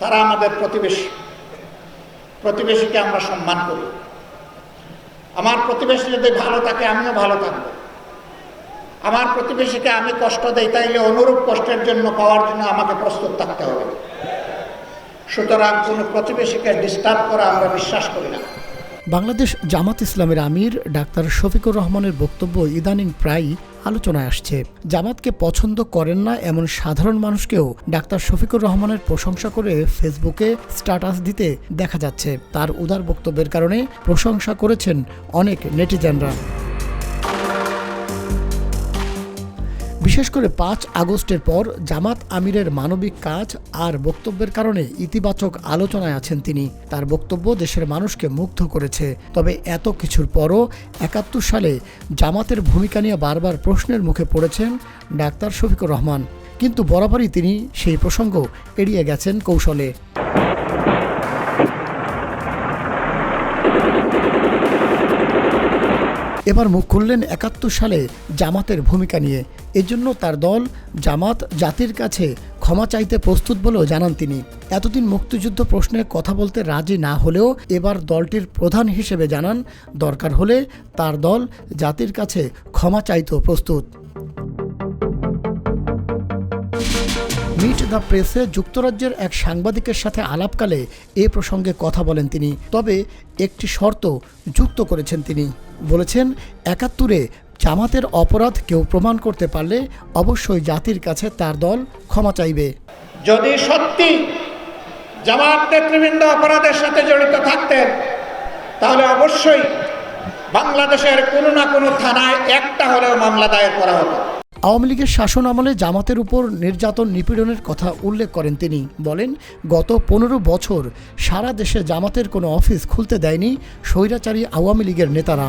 তারা আমাদের প্রতিবেশী। প্রতিবেশীকে আমরা সম্মান করি। আমার প্রতিবেশী যদি ভালো থাকে, আমিও ভালো থাকব। আমার প্রতিবেশীকে আমি কষ্ট দেই, তাইলে অনুরূপ কষ্টের জন্য পাওয়ার জন্য আমাকে প্রস্তুত থাকতে হবে। সুতরাং কোনো প্রতিবেশীকে ডিস্টার্ব করা আমরা বিশ্বাস করি না। বাংলাদেশ জামাত ইসলামের আমির ডাক্তার শফিকুর রহমানের বক্তব্য ইদানিং প্রায়ই আলোচনায় আসছে। জামাতকে পছন্দ করেন না এমন সাধারণ মানুষকেও ডাক্তার শফিকুর রহমানের প্রশংসা করে ফেসবুকে স্ট্যাটাস দিতে দেখা যাচ্ছে। তার উদার বক্তব্যের কারণে প্রশংসা করেছেন অনেক নেটিজেনরা। বিশেষ করে পাঁচ আগস্টের পর জামাত আমিরের মানবিক কাজ আর বক্তব্যের কারণে ইতিবাচক আলোচনায় আছেন তিনি। তার বক্তব্য দেশের মানুষকে মুগ্ধ করেছে। তবে এত কিছুর পরও একাত্তর সালে জামাতের ভূমিকা নিয়ে বারবার প্রশ্নের মুখে পড়েছেন ডাক্তার শফিকুর রহমান। কিন্তু বরাবরই তিনি সেই প্রসঙ্গ এড়িয়ে গেছেন কৌশলে। এবার মুখ খুললেন একাত্তর সালে জামাতের ভূমিকা নিয়ে। এজন্য তার দল, জামাত, জাতির কাছে ক্ষমা চাইতে প্রস্তুত বলেও জানান তিনি। এতদিন মুক্তিযুদ্ধ প্রশ্নে কথা বলতে রাজি না হলেও এবার দলটির প্রধান হিসেবে জানান, দরকার হলে তার দল, জাতির কাছে ক্ষমা চাইতেও প্রস্তুত। মিট দ্য প্রেসে যুক্তরাজ্যের এক সাংবাদিকের সাথে আলাপকালে এ প্রসঙ্গে কথা বলেন তিনি। তবে একটি শর্ত যুক্ত করেছেন তিনি। বলেছেন, একাত্তরে জামাতের অপরাধ কেউ প্রমাণ করতে পারলে অবশ্যই জাতির কাছে তার দল ক্ষমা চাইবে। যদি সত্যি জামাত নেতৃবৃন্দ অপরাধের সাথে জড়িত থাকতেন তাহলে অবশ্যই বাংলাদেশের কোনো না কোনো থানায় একটা হলেও মামলা দায়ের করা হতো। আওয়ামী লীগের শাসন আমলে জামাতের উপর নির্যাতন নিপীড়নের কথা উল্লেখ করেন তিনি। বলেন গত পনেরো বছর সারা দেশে জামাতের কোনো অফিস খুলতে দেয়নি স্বৈরাচারী আওয়ামী লীগের নেতারা।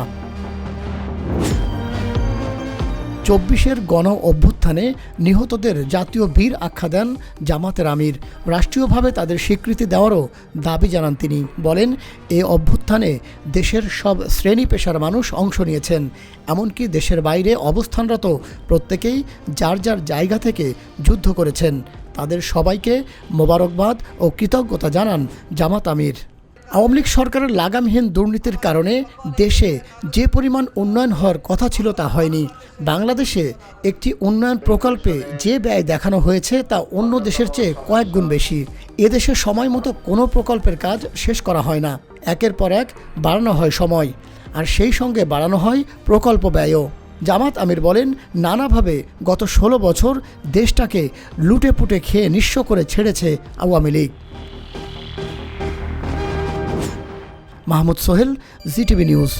চব্বিশের গণ অভ্যুত্থানে নিহতদের জাতীয় বীর আখ্যা দেন জামাতের আমির। রাষ্ট্রীয়ভাবে তাদের স্বীকৃতি দেওয়ারও দাবি জানান তিনি। বলেন, এ অভ্যুত্থানে দেশের সব শ্রেণি পেশার মানুষ অংশ নিয়েছেন। এমনকি দেশের বাইরে অবস্থানরত প্রত্যেকেই যার যার জায়গা থেকে যুদ্ধ করেছেন। তাদের সবাইকে মোবারকবাদ ও কৃতজ্ঞতা জানান জামাত আমির। আওয়ামী লীগ সরকারের লাগামহীন দুর্নীতির কারণে দেশে যে পরিমাণ উন্নয়ন হওয়ার কথা ছিল তা হয়নি। বাংলাদেশে একটি উন্নয়ন প্রকল্পে যে ব্যয় দেখানো হয়েছে তা অন্য দেশের চেয়ে কয়েক গুণ বেশি। এদেশে সময় মতো কোনো প্রকল্পের কাজ শেষ করা হয় না। একের পর এক বাড়ানো হয় সময়, আর সেই সঙ্গে বাড়ানো হয় প্রকল্প ব্যয়ও। জামাত আমির বলেন, নানাভাবে গত ষোলো বছর দেশটাকে লুটে পুটে খেয়ে নিঃস্ব করে ছেড়েছে Awami League. Mahmud Sohel GTV news.